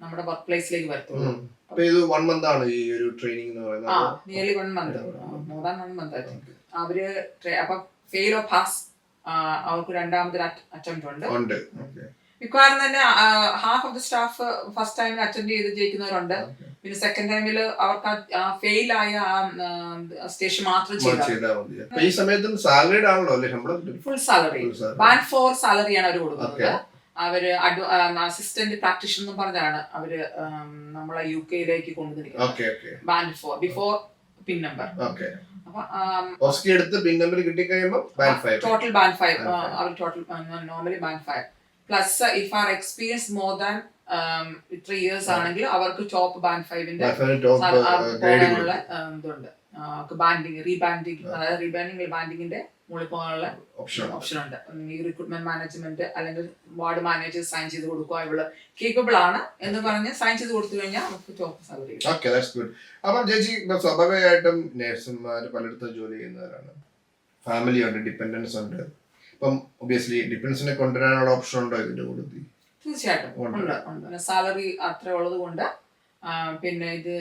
Speaker 2: നമ്മുടെ വർക്ക് പ്ലേസിലേക്ക് വരത്തുള്ളൂ.
Speaker 1: ഇത് വൺ മന്ത് ആണ് ഈ ഒരു ട്രെയിനിങ് എന്ന്
Speaker 2: ആ
Speaker 1: പറയുന്നത്
Speaker 2: nearly one month more than one month അവർ അപ്പൊ ഫെയിൽ ഓഫ് പാസ് അവർക്ക് രണ്ടാമതൊരു അറ്റംപ്റ്റ് ഉണ്ട്. മിക്കവാറും തന്നെ half of the staff first ടൈമിൽ അറ്റൻഡ് ചെയ്ത് ജയിക്കുന്നവരുണ്ട്. പിന്നെ സെക്കൻഡ് ടൈമിൽ അവർക്ക് ഫെയിൽ ആയ ആ സ്റ്റേഷൻ മാത്രം ചെയ്താൽ
Speaker 1: ഈ സമയത്തും സാലറിഡ് ആണല്ലോ അല്ലേ? ശമ്പളം
Speaker 2: full salary
Speaker 1: one four
Speaker 2: salary four സാലറിയാണ് അവർ കൊടുക്കുന്നത്. അവർ അസിസ്റ്റന്റ് പ്രാക്ടീഷൻ എന്ന് പറഞ്ഞാണ് അവർ നമ്മളെ യു കെയിലേക്ക് കൊണ്ടുവന്നിരിക്കുന്നത്. Band four before PIN number
Speaker 1: OSCE എടുത്ത് പിൻ number കിട്ടിക്കഴിയുമ്പോൾ band five
Speaker 2: total band five our total normally band five plus if are experience more than three years ആണെങ്കിൽ അവർക്ക് ടോപ്പ് ബാൻഡ് ഫൈവിന്റെ പോകാനുള്ള ഇതുണ്ട്. ബാൻഡിങ് റീബാൻഡിങ് അതായത് റീബാൻഡിങ് ബാൻഡിങ്ങിന്റെ മുകളിൽ പോകാനുള്ള
Speaker 1: ഓപ്ഷൻ
Speaker 2: ഉണ്ട്. ഈ റിക്രൂട്ട്മെന്റ് മാനേജ്മെന്റ് അല്ലെങ്കിൽ വാർഡ് മാനേജർ സൈൻ ചെയ്ത് കൊടുക്കുക ഇവൾ കേപ്പബിൾ ആണ് എന്ന് പറഞ്ഞ് സൈൻ ചെയ്ത് കൊടുത്തു കഴിഞ്ഞാൽ നമുക്ക് top salary
Speaker 1: okay that's good അപ്പം ചേച്ചി സ്വാഭാവികമായിട്ടും നേഴ്സുമാർ പലയിടത്തും ജോലി ചെയ്യുന്നവരാണ്. ഫാമിലി ഉണ്ട് ഡിപ്പെൻഡൻസ് ഉണ്ട്. ഇപ്പം ഒബിയസ്ലി ഡിപ്പെൻസിനെ കൊണ്ടുവരാനുള്ള ഓപ്ഷൻ ഉണ്ടോ ഇതിന്റെ കൂടുതൽ
Speaker 2: തീർച്ചയായിട്ടും.
Speaker 1: ഉണ്ട്.
Speaker 2: സാലറി അത്ര ഉള്ളത് കൊണ്ട് പിന്നെ ഇത്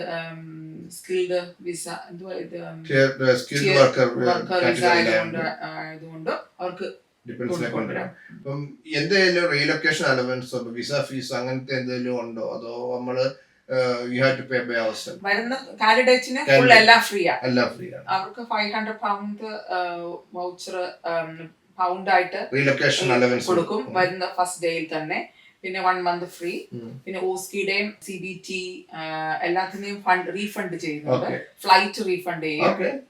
Speaker 2: skilled visa
Speaker 1: skilled worker
Speaker 2: worker visa ആയതുകൊണ്ട് അവർക്ക്
Speaker 1: കൊണ്ടുവരാം. അപ്പം എന്തെങ്കിലും റീലൊക്കേഷൻ അലവൻസോ വിസ ഫീസ് അങ്ങനത്തെ എന്തെങ്കിലും ഉണ്ടോ? അതോ നമ്മൾ
Speaker 2: വരുന്ന ഫുൾ എല്ലാം ഫ്രീ ആണ്. അവർക്ക് five hundred pound voucher pound ആയിട്ട്
Speaker 1: റീലൊക്കേഷൻ അലവൻസ്
Speaker 2: കൊടുക്കും. വരുന്ന ഫസ്റ്റ് ഡേയിൽ തന്നെ. പിന്നെ വൺ മന്ത് ഫ്രീ പിന്നെ ഓസ്കിയുടെയും സി ബി ടി എല്ലാത്തിനെയും ഫണ്ട് റീഫണ്ട് ചെയ്യുന്നുണ്ട്. ഫ്ലൈറ്റ് റീഫണ്ട് ചെയ്യും.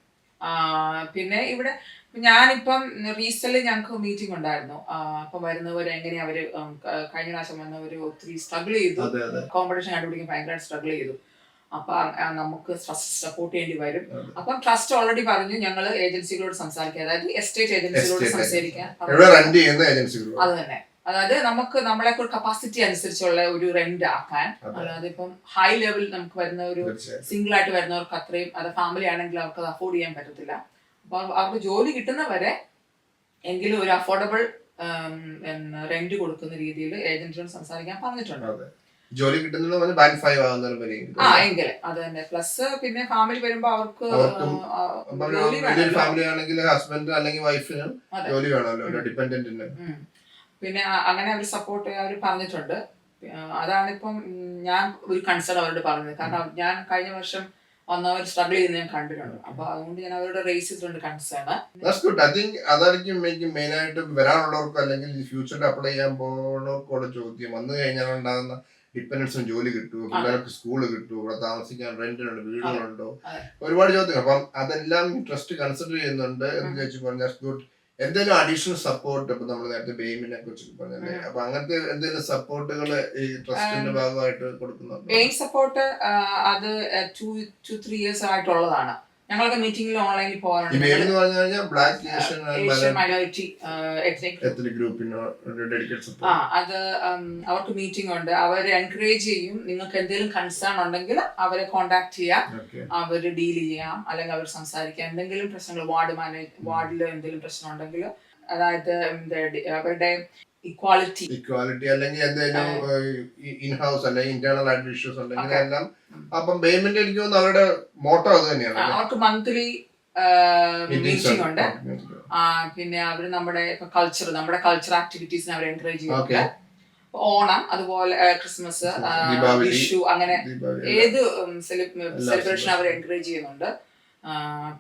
Speaker 2: പിന്നെ ഇവിടെ ഞാനിപ്പം റീസെന്റ് ഞങ്ങൾക്ക് മീറ്റിംഗ് ഉണ്ടായിരുന്നു. അപ്പൊ വരുന്നവർ എങ്ങനെ അവർ കഴിഞ്ഞ പ്രാവശ്യം വന്നവര് ഒത്തിരി സ്ട്രഗിൾ ചെയ്തു. കോമ്പറ്റീഷൻ കണ്ടുപിടിക്കാൻ ഭയങ്കര സ്ട്രഗിൾ ചെയ്തു. അപ്പൊ നമുക്ക് സപ്പോർട്ട് ചെയ്യേണ്ടി വരും. അപ്പം ട്രസ്റ്റ് ഓൾറെഡി പറഞ്ഞു ഞങ്ങൾ ഏജൻസികളോട് സംസാരിക്കുക അതായത് എസ്റ്റേറ്റ് ഏജൻസികളോട് സംസാരിക്കാൻ അത് തന്നെ. അതായത് നമുക്ക് നമ്മളെ കപ്പാസിറ്റി അനുസരിച്ചുള്ള ഒരു റെന്റ് ആക്കാൻ. അതായത് ഇപ്പം ഹൈ ലെവൽ നമുക്ക് വരുന്ന ഒരു സിംഗിൾ ആയിട്ട് വരുന്നവർക്ക് അത്രയും അത് ഫാമിലി ആണെങ്കിൽ അവർക്ക് അത് അഫോർഡ് ചെയ്യാൻ പറ്റത്തില്ല. അപ്പൊ അവർക്ക് ജോലി കിട്ടുന്നവരെ എങ്കിലും ഒരു അഫോർഡബിൾ റെന്റ് കൊടുക്കുന്ന രീതിയിൽ ഏജന്റിനോട് സംസാരിക്കാൻ പറഞ്ഞിട്ടുണ്ട്.
Speaker 1: ജോലി കിട്ടുന്നത് പറഞ്ഞ് ബാൻ ഫൈവ് ആകുന്നതിന് വരെ
Speaker 2: ആ എങ്കിൽ അത് തന്നെ. പ്ലസ് പിന്നെ ഫാമിലി വരുമ്പോ അവർക്ക്
Speaker 1: വലിയൊരു ഫാമിലി ആണെങ്കിൽ ഹസ്ബൻഡ് അല്ലെങ്കിൽ വൈഫിന്. ജോലി വേണമല്ലോ ഡിപെൻഡന്റിന്
Speaker 2: പിന്നെ അങ്ങനെ അവർ സപ്പോർട്ട് അവർ പറഞ്ഞിട്ടുണ്ട്. അതാണ് അതാണിപ്പം ഞാൻ ഒരു കൺസേൺ അവരോട് പറഞ്ഞത്. കാരണം ഞാൻ കഴിഞ്ഞ വർഷം വന്നവർ സ്ട്രഗിൾ ചെയ്യുന്നത് ഞാൻ കണ്ടിട്ടുണ്ട്. അപ്പൊ അതുകൊണ്ട് ഞാൻ അവരോട് റേസ് ചെയ്തിട്ടുണ്ട് കൺസേൺ
Speaker 1: ഗുഡ് ഐ തിങ്ക് അതായിരിക്കും എനിക്ക് മെയിൻ ആയിട്ട് വരാനുള്ളവർക്കും അല്ലെങ്കിൽ ഫ്യൂച്ചറിൽ അപ്ലൈ ചെയ്യാൻ പോകുന്നവർക്കുള്ള ചോദ്യം. വന്നു കഴിഞ്ഞാൽ ഉണ്ടാകുന്ന ഡിപ്പെൻഡൻസിന് ജോലി കിട്ടുമോ പിള്ളേർക്ക് സ്കൂൾ കിട്ടുമോ ഇവിടെ താമസിക്കാൻ റെന്റിനുണ്ട് വീടുകളുണ്ടോ? ഒരുപാട് ചോദ്യങ്ങൾ. അപ്പം അതെല്ലാം ട്രസ്റ്റ് കൺസിഡർ ചെയ്യുന്നുണ്ട് എന്ന് ചോദിച്ചു പറഞ്ഞാൽ എന്തെങ്കിലും അഡീഷണൽ സപ്പോർട്ട് ഇപ്പൊ നമ്മൾ നേരത്തെ ബെയിമിനെ കുറിച്ച് പറഞ്ഞല്ലേ? അപ്പൊ അങ്ങനത്തെ എന്തെങ്കിലും സപ്പോർട്ടുകൾ ഈ ട്രസ്റ്റിന്റെ ഭാഗമായിട്ട് കൊടുക്കുന്നുണ്ട്?
Speaker 2: ബെയിം സപ്പോർട്ട് അത് ടു ടു ത്രീ ഇയേഴ്സ് ആയിട്ടുള്ളതാണ്. ഞങ്ങളൊക്കെ മീറ്റിംഗിൽ ഓൺലൈനിൽ പോകാറുണ്ട് അത് അവർക്ക് മീറ്റിംഗ് ഉണ്ട്. അവരെ എൻകറേജ് ചെയ്യും. നിങ്ങൾക്ക് എന്തെങ്കിലും കൺസേൺ ഉണ്ടെങ്കിൽ അവരെ കോണ്ടാക്ട് ചെയ്യാം. അവർ ഡീൽ ചെയ്യാം. അല്ലെങ്കിൽ അവർ സംസാരിക്കാം. എന്തെങ്കിലും പ്രശ്നങ്ങൾ വാർഡ് മാനേജ് വാർഡിൽ എന്തെങ്കിലും പ്രശ്നം ഉണ്ടെങ്കിൽ അതായത് അവരുടെ ഇക്വാളിറ്റി
Speaker 1: ഇക്വാലിറ്റി അല്ലെങ്കിൽ എന്തെങ്കിലും ഇൻഹൗസ് അല്ലെങ്കിൽ ഇന്റേണൽ ആയിട്ട് ഇഷ്യൂസ് ഉണ്ടെങ്കിൽ എല്ലാം. അപ്പം പേയ്മെന്റ് എനിക്ക് തോന്നുന്നു അവരുടെ മോട്ടോ അത് തന്നെയാണ്
Speaker 2: അവർക്ക് മന്ത്ലി മീറ്റിംഗ് ഉണ്ട്. പിന്നെ അവർ നമ്മുടെ ഇപ്പൊ കൾച്ചർ നമ്മുടെ കൾച്ചർ ആക്ടിവിറ്റീസിന് അവർ എൻകറേജ് ചെയ്യുന്നുണ്ട്. ഓണം അതുപോലെ ക്രിസ്മസ് വിഷു അങ്ങനെ ഏത് സെലിബ്രേഷൻ. അവർ എൻകറേജ് ചെയ്യുന്നുണ്ട്.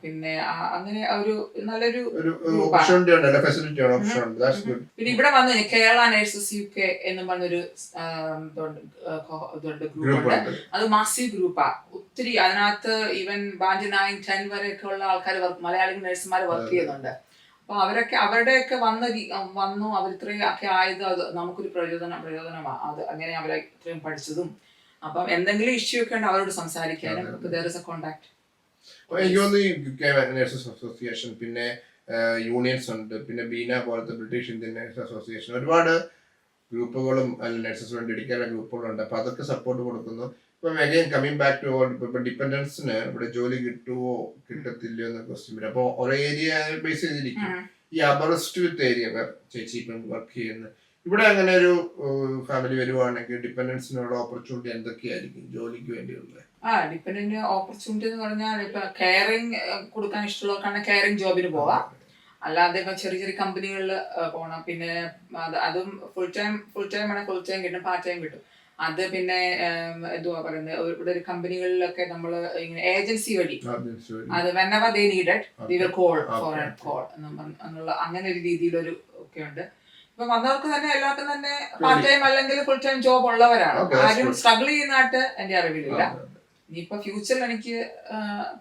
Speaker 2: പിന്നെ അങ്ങനെ ഒരു നല്ലൊരു പിന്നെ ഇവിടെ വന്ന് കേരള നഴ്സസ് യു കെ എന്ന് പറഞ്ഞൊരു ആ, ഇതുണ്ട് ഇതുണ്ട് ഗ്രൂപ്പ്
Speaker 1: ഗ്രൂപ്പ്
Speaker 2: ഉണ്ട്.
Speaker 1: ഉണ്ട്.
Speaker 2: അത് മാസീവ് ഗ്രൂപ്പാ ഒത്തിരി അതിനകത്ത് ഈവൻ ബാൻഡ് നയൻ ടെൻ വരെയൊക്കെ ഉള്ള ആൾക്കാർ മലയാളി നേഴ്സുമാർ വർക്ക് ചെയ്യുന്നുണ്ട്. അപ്പൊ അവരൊക്കെ അവരുടെയൊക്കെ വന്ന വന്നു അവർ ഇത്രയും ഒക്കെ ആയത് അത് നമുക്കൊരു പ്രചോദനം പ്രചോദനമാണ് അത് അങ്ങനെ അവരെ ഇത്രയും പഠിച്ചതും. അപ്പം എന്തെങ്കിലും ഇഷ്യൂ ഒക്കെ ഉണ്ട് അവരോട് സംസാരിക്കാനും ദർ ഇസ് എ കോണ്ടാക്ട്
Speaker 1: എനിക്ക് തോന്നുന്നു ഈ യു കെ നഴ്സസ് അസോസിയേഷൻ പിന്നെ യൂണിയൻസ് ഉണ്ട്. പിന്നെ ബീന പോലത്തെ ബ്രിട്ടീഷ് ഇന്ത്യൻ നഴ്സസ് അസോസിയേഷൻ ഒരുപാട് ഗ്രൂപ്പുകളും അല്ലെങ്കിൽ നഴ്സസ് വേണ്ടി ഇടിക്കാനുള്ള ഗ്രൂപ്പുകളുണ്ട്. അപ്പൊ അതൊക്കെ സപ്പോർട്ട് കൊടുക്കുന്നു. ഇപ്പം again coming back to all ഇപ്പൊ ഡിപ്പെൻഡൻസിന് ഇവിടെ ജോലി കിട്ടുമോ കിട്ടത്തില്ലയോ എന്ന ക്വസ്റ്റ്യൻ വരും. അപ്പോൾ ഒരേ ഏരിയ ബേസ് ചെയ്തിരിക്കും. ഈ അബറസ്റ്റ് വിത്ത് ഏരിയ ചേച്ചി ഇപ്പം വർക്ക് ചെയ്യുന്നത് ഇവിടെ അങ്ങനെ ഒരു ഫാമിലി വരുവാണെങ്കിൽ ഡിപ്പെൻഡൻസിനുള്ള ഓപ്പർച്യൂണിറ്റി എന്തൊക്കെയായിരിക്കും? ജോലിക്ക് വേണ്ടിയുള്ളത്
Speaker 2: ആ ഡിപ്പെൻഡന്റ് ഓപ്പർച്യൂണിറ്റി എന്ന് പറഞ്ഞാൽ ഇപ്പൊ കെയറിങ് കൊടുക്കാൻ ഇഷ്ടമുള്ളവർക്കാണ് കെയറിങ് ജോബിന് പോവാം. അല്ലാതെ ഇപ്പൊ ചെറിയ ചെറിയ കമ്പനികളിൽ പോകണം പിന്നെ അത് അതും ഫുൾ ടൈം ഫുൾ ടൈം ആണെങ്കിൽ ഫുൾ ടൈം കിട്ടും പാർട്ട് ടൈം കിട്ടും. അത് പിന്നെ എന്തുവാ പറയുന്നത്? ഇവിടെ ഒരു കമ്പനികളിലൊക്കെ നമ്മൾ ഇങ്ങനെ ഏജൻസി വഴി. അത് whenever they needed they will call for and call എന്നുള്ള അങ്ങനെ ഒരു രീതിയിലൊരു ഒക്കെ ഉണ്ട്. ഇപ്പൊ വന്നവർക്ക് തന്നെ എല്ലാവർക്കും തന്നെ പാർട്ട് ടൈം അല്ലെങ്കിൽ ഫുൾ ടൈം ജോബ് ഉള്ളവരാണ്. ആരും. സ്ട്രഗിൾ ചെയ്യുന്നതായിട്ട് എന്റെ അറിവിലില്ല. ഇനിയിപ്പോ ഫ്യൂച്ചറിൽ എനിക്ക്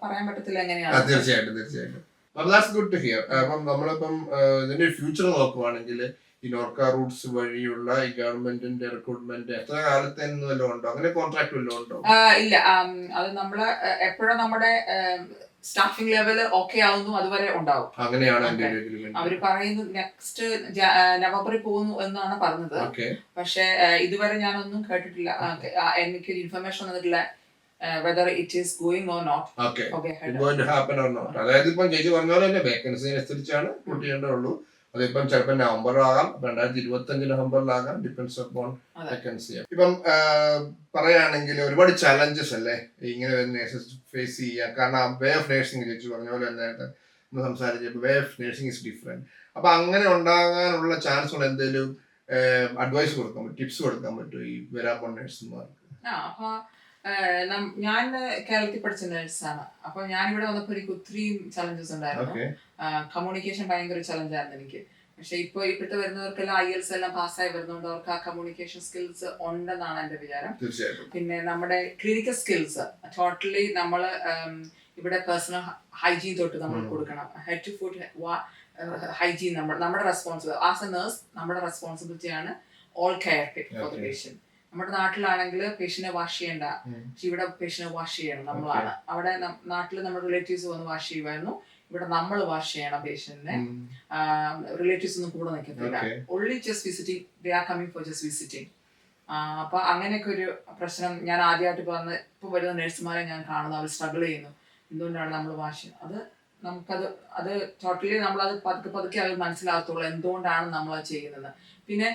Speaker 2: പറയാൻ പറ്റത്തില്ല എങ്ങനെയാണ്.
Speaker 1: തീർച്ചയായിട്ടും തീർച്ചയായിട്ടും. ഗുഡ് ടു ഹിയർ അപ്പം നമ്മളിപ്പം ഇതിന്റെ ഫ്യൂച്ചർ നോക്കുവാണെങ്കിൽ ഈ നോർക്ക റൂട്ട്സ് വഴിയുള്ള ഈ ഗവൺമെന്റിന്റെ റിക്രൂട്ട്മെന്റ് എത്ര കാലത്തെ വല്ലതും ഉണ്ടോ? അങ്ങനെ കോൺട്രാക്ട് വല്ലതും ഉണ്ടോ?
Speaker 2: ഇല്ല. അത് നമ്മൾ എപ്പോഴും നമ്മുടെ സ്റ്റാഫിംഗ് ലെവൽ ഓക്കെ ആവുന്നു അതുവരെ ഉണ്ടാവും.
Speaker 1: അങ്ങനെയാണ്
Speaker 2: അവർ പറയുന്നത് നെക്സ്റ്റ് നവംബറിൽ പോകുന്നു എന്നാണ് പറഞ്ഞത്. പക്ഷേ ഇതുവരെ ഞാനൊന്നും കേട്ടിട്ടില്ല. എനിക്കൊരു ഇൻഫർമേഷൻ വന്നിട്ടില്ല. Whether it is going or not
Speaker 1: okay happen or not അതായത് ഇപ്പം ചേച്ചി പറഞ്ഞ പോലെ തന്നെ വേക്കൻസി അനുസരിച്ചാണ് കൂട്ട് ചെയ്യേണ്ടതുള്ളൂ അതിപ്പം ചിലപ്പോൾ നവംബറിലാകാം രണ്ടായിരത്തി ഇരുപത്തി അഞ്ച് നവംബറിലാകാം ഡിപ്പെൻസ് അപ്പോൺ. വേക്കൻസി ഇപ്പം പറയുകയാണെങ്കിൽ ഒരുപാട് ചലഞ്ചസ് അല്ലേ? ഇങ്ങനെ നേഴ്സസ് ഫേസ് ചെയ്യുക. കാരണം വേ ഓഫ് നേഴ്സിംഗ് ചേച്ചി പറഞ്ഞ പോലെ തന്നെ നമ്മൾ സംസാരിച്ചപ്പോൾ way of nursing is different അപ്പൊ അങ്ങനെ ഉണ്ടാകാനുള്ള ചാൻസുകൾ എന്തെങ്കിലും അഡ്വൈസ് കൊടുക്കാൻ പറ്റും ടിപ്സ് കൊടുക്കാൻ പറ്റും ഈ വരാൻ പോണ നേഴ്സുമാർക്ക്
Speaker 2: ഞാൻ കേരളത്തിൽ പഠിച്ച നേഴ്സാണ്. അപ്പൊ ഞാൻ ഇവിടെ വന്നപ്പോൾ എനിക്ക് ഒത്തിരി ചലഞ്ചസ് ഉണ്ടായിരുന്നു. കമ്മ്യൂണിക്കേഷൻ ഭയങ്കര ചലഞ്ചായിരുന്നു എനിക്ക്. പക്ഷെ ഇപ്പൊ ഇപ്പോഴത്തെ വരുന്നവർക്കെല്ലാം ഐ എൽസ് എല്ലാം പാസ്സായി വരുന്നതുകൊണ്ട് അവർക്ക് ആ കമ്മ്യൂണിക്കേഷൻ സ്കിൽസ് ഉണ്ടെന്നാണ് എന്റെ വിചാരം. പിന്നെ നമ്മുടെ ക്ലിനിക്കൽ സ്കിൽസ് ടോട്ടലി നമ്മൾ ഇവിടെ പേഴ്സണൽ ഹൈജീൻ തൊട്ട് നമ്മൾ കൊടുക്കണം. ഹെഡ് ടു ഫുഡ് ഹൈജീൻ നമ്മൾ നമ്മുടെ റെസ്പോൺസിബിൾ ആസ് എ നേഴ്സ് നമ്മുടെ റെസ്പോൺസിബിലിറ്റിയാണ് all care for the
Speaker 1: Okay.
Speaker 2: നമ്മുടെ നാട്ടിലാണെങ്കിൽ പേഷ്യനെ വാഷ് ചെയ്യണ്ട. പക്ഷെ ഇവിടെ പേഷ്യനെ വാഷ് ചെയ്യണം നമ്മളാണ്. അവിടെ നാട്ടിൽ നമ്മുടെ റിലേറ്റീവ്സ് വന്ന് വാഷ് ചെയ്യുമായിരുന്നു. ഇവിടെ നമ്മൾ വാഷ് ചെയ്യണം പേഷ്യന്റിനെ. റിലേറ്റീവ്സ് ഒന്നും കൂടെ നിൽക്കത്തില്ല only just visiting they are coming for just visiting അപ്പൊ അങ്ങനെയൊക്കെ ഒരു പ്രശ്നം ഞാൻ ആദ്യമായിട്ട് വന്ന് ഇപ്പൊ വരുന്ന നഴ്സുമാരെ ഞാൻ കാണുന്നു. അവർ സ്ട്രഗിൾ ചെയ്യുന്നു. എന്തുകൊണ്ടാണ് നമ്മൾ വാഷ് അത് നമുക്കത് അത് ടോട്ടലി നമ്മൾ അത് പതുക്കെ പതുക്കെ അവർ മനസ്സിലാകത്തുള്ളൂ എന്തുകൊണ്ടാണ് നമ്മൾ അത് ചെയ്യുന്നത്. പിന്നെ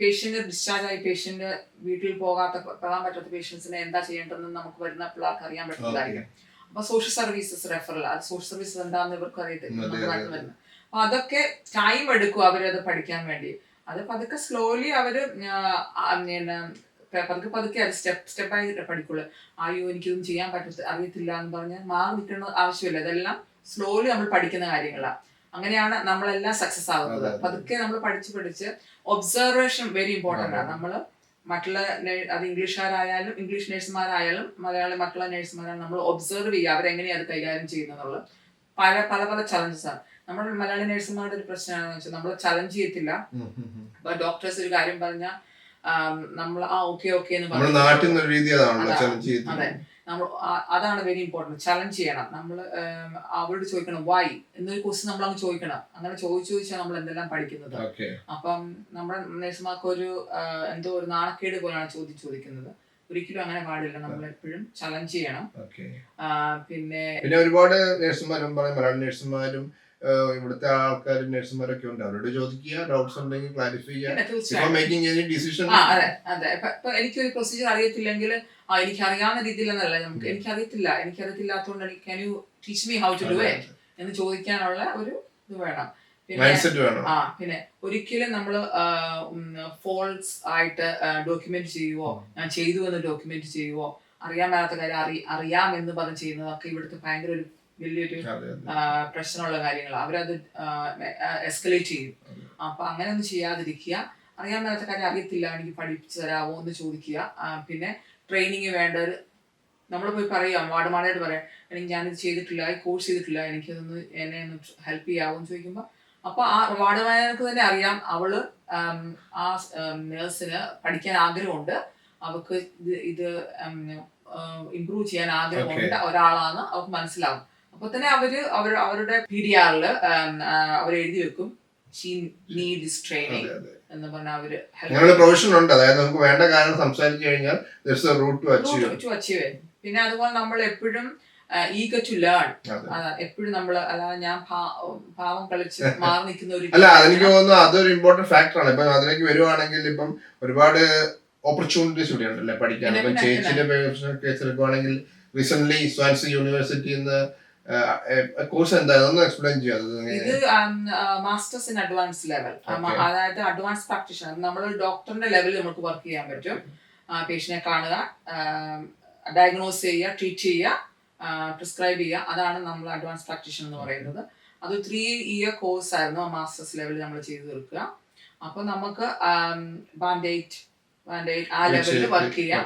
Speaker 2: പേഷ്യന്റ് ഡിസ്ചാർജ് ആയി പേഷ്യന്റ് വീട്ടിൽ പോകാത്ത പോകാൻ പറ്റാത്ത പേഷ്യൻസിനെ എന്താ ചെയ്യേണ്ടതെന്ന് നമുക്ക് വരുന്ന പിള്ളേർക്ക് അറിയാൻ പറ്റുന്നതായിരിക്കും. അപ്പൊ സോഷ്യൽ സർവീസസ് റെഫറൽ അത് സോഷ്യൽ സർവീസസ് എന്താണെന്ന് ഇവർക്ക് അറിയത്തില്ല. വരുന്നത്. അപ്പൊ അതൊക്കെ ടൈം എടുക്കും അവരത് പഠിക്കാൻ വേണ്ടി. അത് പതുക്കെ സ്ലോലി അവർ പതുക്കെ പതുക്കെ അത് സ്റ്റെപ്പ് സ്റ്റെപ്പായി പഠിക്കുള്ളൂ. അയ്യോ എനിക്കൊന്നും ചെയ്യാൻ പറ്റത്ത അറിയത്തില്ല എന്ന് പറഞ്ഞ് മാറി നിൽക്കുന്ന ആവശ്യമില്ല. ഇതെല്ലാം സ്ലോലി നമ്മൾ പഠിക്കുന്ന കാര്യങ്ങളാണ് അങ്ങനെയാണ് നമ്മളെല്ലാം സക്സസ് ആകുന്നത്. പതുക്കെ നമ്മൾ പഠിച്ച് പഠിച്ച് ഒബ്സർവേഷൻ വെരി ഇമ്പോർട്ടന്റ് ആണ്. നമ്മൾ മറ്റുള്ള അത് ഇംഗ്ലീഷുകാരായാലും ഇംഗ്ലീഷ് നഴ്സുമാരായാലും മലയാളി മറ്റുള്ള നഴ്സുമാരായാലും നമ്മൾ ഒബ്സർവ് ചെയ്യുക. അവരെങ്ങനെയാണ് അത് കൈകാര്യം ചെയ്യുന്നത് പല പല പല ചലഞ്ചസ് ആണ്. നമ്മുടെ മലയാളി നഴ്സുമാരുടെ ഒരു പ്രശ്നമാണെന്ന് വെച്ചാൽ നമ്മൾ ചലഞ്ച് ചെയ്യത്തില്ല. ഡോക്ടേഴ്സ് ഒരു കാര്യം പറഞ്ഞാൽ നമ്മൾ ആ ഓക്കെ ഓക്കെ എന്ന്
Speaker 1: നമ്മുടെ നാട്ടിൽ രീതി അതാണല്ലോ. ചലഞ്ച്
Speaker 2: അതെ. നമ്മൾ അതാണ് വെരി ഇമ്പോർട്ടന്റ് ചലഞ്ച് ചെയ്യണം. നമ്മൾ അവരോട് ചോദിക്കണം വൈ എന്നൊരു ക്വസ്റ്റ്യൻ നമ്മൾ അങ്ങ് ചോദിക്കണം. അങ്ങനെ ചോദിച്ചു ചോദിച്ചാൽ നമ്മൾ എന്തെല്ലാം പഠിക്കുന്നത്.
Speaker 1: ഓക്കെ
Speaker 2: അപ്പം നമ്മുടെ നേഴ്സുമാർക്ക് ഒരു എന്തോ ഒരു നാണക്കേട് പോലെയാണ് ചോദ്യം ചോദിക്കുന്നത്. ഒരിക്കലും അങ്ങനെ പാടില്ല. നമ്മൾ എപ്പോഴും ചലഞ്ച് ചെയ്യണം.
Speaker 1: ഓക്കെ
Speaker 2: ആ, പിന്നെ
Speaker 1: പിന്നെ ഒരുപാട് നേഴ്സുമാരും പറയും മലയാളി നഴ്സുമാരും ഇവിടുത്തെ ആൾക്കാർ നഴ്സുമാരൊക്കെ ഉണ്ട്. അവരോട് ചോദിക്കുക ഡൗട്ട്സ് ഉണ്ടെങ്കിൽ ക്ലാരിഫൈ ചെയ്യുക.
Speaker 2: എനിക്കൊരു പ്രൊസീജിയർ അറിയത്തില്ലെങ്കിൽ എനിക്ക് അറിയാവുന്ന രീതിയിലെന്നല്ല. നമുക്ക് എനിക്ക് അറിയത്തില്ല എനിക്ക് അറിയത്തില്ലാത്തതുകൊണ്ട് എനിക്ക് can you teach me how to do it എന്ന് ചോദിക്കാനുള്ള ഒരു ഇത് വേണം. ആ പിന്നെ ഒരിക്കലും നമ്മൾ ഫോൾസ് ആയിട്ട് ഡോക്യുമെന്റ് ചെയ്യുവോ? ഞാൻ ചെയ്തു എന്ന് ഡോക്യുമെന്റ് ചെയ്യുവോ? അറിയാൻ മേലാത്ത കാര്യം അറിയാം എന്ന് പറഞ്ഞ് ചെയ്യുന്നതൊക്കെ ഇവിടുത്തെ ഭയങ്കര ഒരു വലിയൊരു പ്രശ്നമുള്ള കാര്യങ്ങൾ. അവരത് എസ്കലേറ്റ് ചെയ്യും. അപ്പൊ അങ്ങനെ ഒന്നും ചെയ്യാതിരിക്കുക. അറിയാൻ മേലാത്ത കാര്യം അറിയത്തില്ല. എനിക്ക് പഠിപ്പിച്ചു തരാമോ എന്ന് ചോദിക്കുക. പിന്നെ ട്രെയിനിങ് വേണ്ട ഒരു നമ്മൾ പോയി പറയാം വാർഡുമാരായിട്ട് പറയാം. എനിക്ക് ഞാനിത് ചെയ്തിട്ടില്ല. ഈ കോഴ്സ് ചെയ്തിട്ടില്ല. എനിക്കതൊന്ന് എന്നെ ഒന്ന് ഹെൽപ്പ് ചെയ്യാവോ? എന്ന് ചോദിക്കുമ്പോൾ അപ്പൊ ആ വാർഡുമാരക്ക് തന്നെ അറിയാം. അവൾ ആ നേഴ്സിന് പഠിക്കാൻ ആഗ്രഹമുണ്ട്. അവൾക്ക് ഇത് ഇത് ഇമ്പ്രൂവ് ചെയ്യാൻ ആഗ്രഹമുണ്ട്. ഒരാളാണ് അവർക്ക് മനസ്സിലാവും. അപ്പൊ തന്നെ അവർ അവർ അവരുടെ പി ഡി ആറിൽ അവർ എഴുതി വെക്കും. ഷീ നീഡ്സ് ട്രെയിനിങ് എന്ന് പറഞ്ഞാൽ അവർ
Speaker 1: ഞങ്ങളുടെ പ്രൊഫഷൻ ഉണ്ട്. അതായത് നമുക്ക് വേണ്ട കാര്യം സംസാരിച്ചു കഴിഞ്ഞാൽ route to achieve
Speaker 2: to achieve പിന്നെ അതുപോലെ നമ്മൾ എപ്പോഴും ഈഗ ടു ലേൺ എപ്പോഴും നമ്മൾ അല്ലാതെ ഞാൻ ഭാവം പാവം കളിച്ച് മാറി നിൽക്കുന്ന ഒരു
Speaker 1: അല്ല അതെനിക്ക് തോന്നുന്നു അതൊരു ഇമ്പോർട്ടന്റ് ഫാക്ടർ ആണ്. ഇപ്പൊ അതിലേക്ക് വരുവാണെങ്കിൽ ഇപ്പം ഒരുപാട് ഓപ്പർച്യൂണിറ്റീസ് ഇവിടെ ഉണ്ടല്ലേ പഠിക്കാൻ.
Speaker 2: ചേച്ചിന്റെ
Speaker 1: ഇപ്പം ചേച്ചിയുടെ കേസ് എടുക്കുവാണെങ്കിൽ റീസെന്റ് സ്വാൻസി യൂണിവേഴ്സിറ്റിയിൽ നിന്ന് കോഴ്സ് എന്താ ഒന്ന് എക്സ്പ്ലെയിൻ ചെയ്യാം?
Speaker 2: ഇത് മാസ്റ്റേഴ്സ് ഇൻ അഡ്വാൻസ് ലെവൽ. അതായത് അഡ്വാൻസ് പ്രാക്ടീഷണർ നമ്മൾ ഡോക്ടറിന്റെ ലെവലിൽ നമുക്ക് വർക്ക് ചെയ്യാൻ പറ്റും. പേഷ്യനെ കാണുക ഡയഗ്നോസ് ചെയ്യുക ട്രീറ്റ് ചെയ്യുക പ്രിസ്ക്രൈബ് ചെയ്യുക. അതാണ് നമ്മൾ അഡ്വാൻസ് പ്രാക്ടീഷൻ എന്ന് പറയുന്നത്. അത് ത്രീ ഇയർ കോഴ്സ് ആയിരുന്നു മാസ്റ്റേഴ്സ് ലെവലിൽ നമ്മൾ ചെയ്തു തീർക്കുക. അപ്പൊ നമുക്ക് ബാൻഡേറ്റ് ആ ലെവലിൽ വർക്ക് ചെയ്യാം.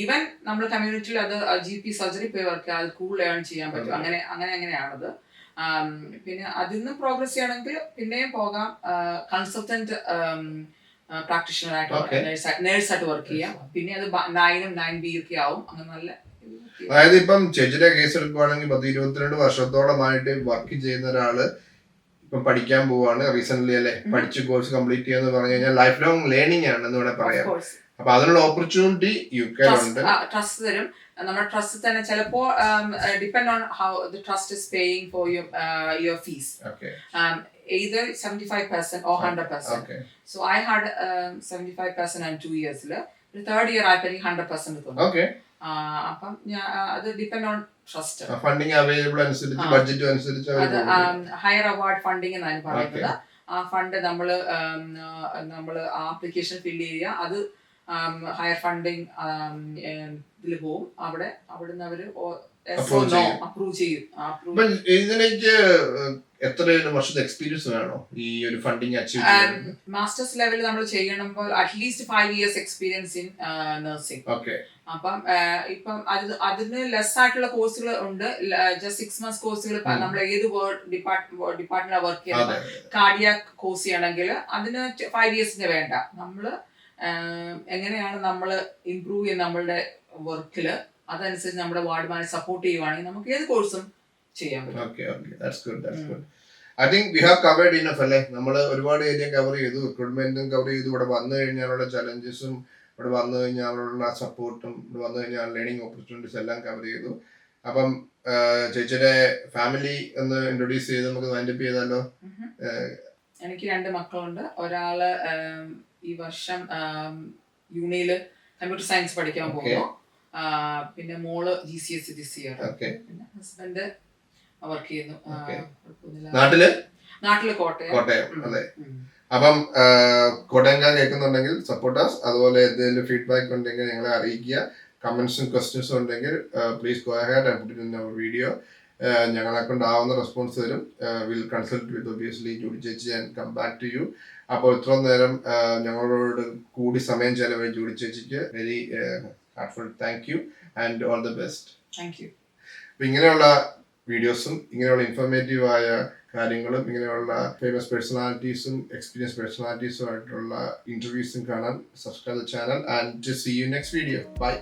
Speaker 2: ഈവൻ നമ്മൾ കമ്മ്യൂണിറ്റിയിൽ അത് ജി പി സർജറി പോയി വർക്ക് അത് കൂടുതൽ ഏൺ ചെയ്യാൻ പറ്റും. അങ്ങനെ അങ്ങനെ അങ്ങനെയാണത്. പിന്നെ അതിൽ നിന്ന് പ്രോഗ്രസ് ചെയ്യണമെങ്കിൽ പിന്നെയും പോകാം. കൺസൾട്ടന്റ് പ്രാക്ടീഷണർ ആയിട്ട്. നേഴ്സ് ആയിട്ട് വർക്ക് ചെയ്യാം. പിന്നെ അത് നയനും നയൻ ബി ഒക്കെ ആവും. അങ്ങനെ നല്ല
Speaker 1: അതായത് ഇപ്പം ചേച്ചിയുടെ കേസ് എടുക്കുവാണെങ്കിൽ പത്ത് ഇരുപത്തിരണ്ട് വർഷത്തോളമായിട്ട് വർക്ക് ചെയ്യുന്ന ഒരാൾ ഇപ്പം പഠിക്കാൻ പോവാണ്. റീസെന്റ് അല്ലെ? പഠിച്ച് കോഴ്സ് കംപ്ലീറ്റ് ചെയ്യാന്ന് പറഞ്ഞു കഴിഞ്ഞാൽ ലൈഫ് ലോങ് ലേണിംഗ് ആണ് എന്ന് വേണേൽ പറയാം. അപ്പൊ അതിനുള്ള ഓപ്പർച്യൂണിറ്റി യു കെ ഉണ്ട്.
Speaker 2: ട്രസ്റ്റ് തരും. നമ്മുടെ ട്രസ്റ്റ് തന്നെ ചിലപ്പോ depend on how the trust is paying for your your fees either 75% or 100%.
Speaker 1: So
Speaker 2: So I had um, 75% and two years. The third year I paid 100% തന്നു.
Speaker 1: ഓക്കെ
Speaker 2: ആ, അപ്പം ഞാൻ അത് depend on trust
Speaker 1: funding available അനുസരിച്ച് ബഡ്ജറ്റ് അനുസരിച്ച്
Speaker 2: ഹയർ അവാർഡ് ഫണ്ടിങ് എന്നാണ് പറയുന്നത്. ആ ഫണ്ട് നമ്മൾ നമ്മൾ ആപ്ലിക്കേഷൻ ഫില്ല് ചെയ്യുക. അത് ഹയർ ഫണ്ടിങ് ഇതിൽ പോവും അവിടെ അവിടുന്ന്
Speaker 1: അവർ.
Speaker 2: അപ്രൂവ് ചെയ്യും.
Speaker 1: ഇതിലേക്ക് എത്ര വർഷത്തെ എക്സ്പീരിയൻസ് വേണോ? ഈ ഒരു ഫണ്ടിങ് അച്ചീവ്
Speaker 2: മാസ്റ്റേഴ്സ് ലെവലിൽ നമ്മൾ ചെയ്യണമ്പോൾ at least five years experience in nursing
Speaker 1: okay
Speaker 2: അപ്പം ഇപ്പം അത് അതിന് ലെസ് ആയിട്ടുള്ള കോഴ്സുകൾ ഉണ്ട്. ജസ്റ്റ് സിക്സ് മന്ത്സ് കോഴ്സുകൾ. നമ്മൾ ഏത് ഡിപ്പാർട്ട്മെന്റ് ഡിപ്പാർട്ട്മെന്റ് വർക്ക് ചെയ്യുന്നത്?
Speaker 1: അതെ
Speaker 2: കാർഡിയാക് കോഴ്സ് ചെയ്യണമെങ്കിൽ അതിന് ഫൈവ് ഇയേഴ്സിന് വേണ്ട. നമ്മൾ എങ്ങനെയാണ് നമ്മൾ ഇമ്പ്രൂവ് ചെയ്യുന്ന നമ്മളുടെ വർക്കിൽ അതനുസരിച്ച് നമ്മുടെ വാർഡ്മാനെ സപ്പോർട്ട് ചെയ്യുവാണെങ്കിൽ നമുക്ക് ഏത് കോഴ്സും ചെയ്യാൻ പറ്റും.
Speaker 1: I think we have covered enough അല്ലേ? നമ്മൾ ഒരുപാട് ഏരിയ കവർ ചെയ്തു. റിക്രൂട്ട്മെന്റും കവർ ചെയ്തു. ഇവിടെ വന്നു കഴിഞ്ഞാലുള്ള ചലഞ്ചസും ഇവിടെ വന്നു കഴിഞ്ഞാലുള്ള സപ്പോർട്ടും ഇവിടെ വന്നു കഴിഞ്ഞാൽ ലേണിംഗ് ഓപ്പർച്യൂണിറ്റീസ് എല്ലാം കവർ ചെയ്തു. അപ്പം ചേച്ചിയുടെ ഫാമിലി ഒന്ന് ഇൻട്രൊഡ്യൂസ് ചെയ്ത് നമുക്ക് വൈൻഡപ്പ് ചെയ്താലോ.
Speaker 2: എനിക്ക് രണ്ട് മക്കളുണ്ട്. ഒരാൾ ഈ വർഷം യൂണിയിൽ കമ്പ്യൂട്ടർ സയൻസ് പഠിക്കാൻ. പോകുന്നു പിന്നെ മോൾ G C S this year പിന്നെ ഹസ്ബൻഡ് വർക്ക് ചെയ്യുന്നു.
Speaker 1: നാട്ടിൽ?
Speaker 2: നാട്ടിൽ കോട്ടയം.
Speaker 1: കോട്ടയം അതെ. അപ്പം കോട്ടയംകാർ കേൾക്കുന്നുണ്ടെങ്കിൽ സപ്പോർട്ടേഴ്സ് അതുപോലെ എന്തെങ്കിലും ഫീഡ്ബാക്ക് ഉണ്ടെങ്കിൽ ഞങ്ങളെ അറിയിക്കുക. കമൻസും ക്വസ്റ്റ്യൻസും ഉണ്ടെങ്കിൽ please go ahead and put in our video ഞങ്ങളെ കൊണ്ടാവുന്ന റെസ്പോൺസ് തരും. Will consult with obviously Joly ചേച്ചി and come back to you അപ്പോൾ ഇത്രയും നേരം ഞങ്ങളോട് കൂടി സമയം ചെലവഴി ജോലി ചേച്ചിക്ക് very heartful thank you and all the best
Speaker 2: thank you
Speaker 1: അപ്പൊ ഇങ്ങനെയുള്ള വീഡിയോസും ഇങ്ങനെയുള്ള ഇൻഫോർമേറ്റീവ് ആയ കാര്യങ്ങളും ഇങ്ങനെയുള്ള ഫേമസ് പേഴ്സണാലിറ്റീസും എക്സ്പീരിയൻസ് പേഴ്സണാലിറ്റീസും ആയിട്ടുള്ള ഇന്റർവ്യൂസും കാണാൻ subscribe channel and to see you next video bye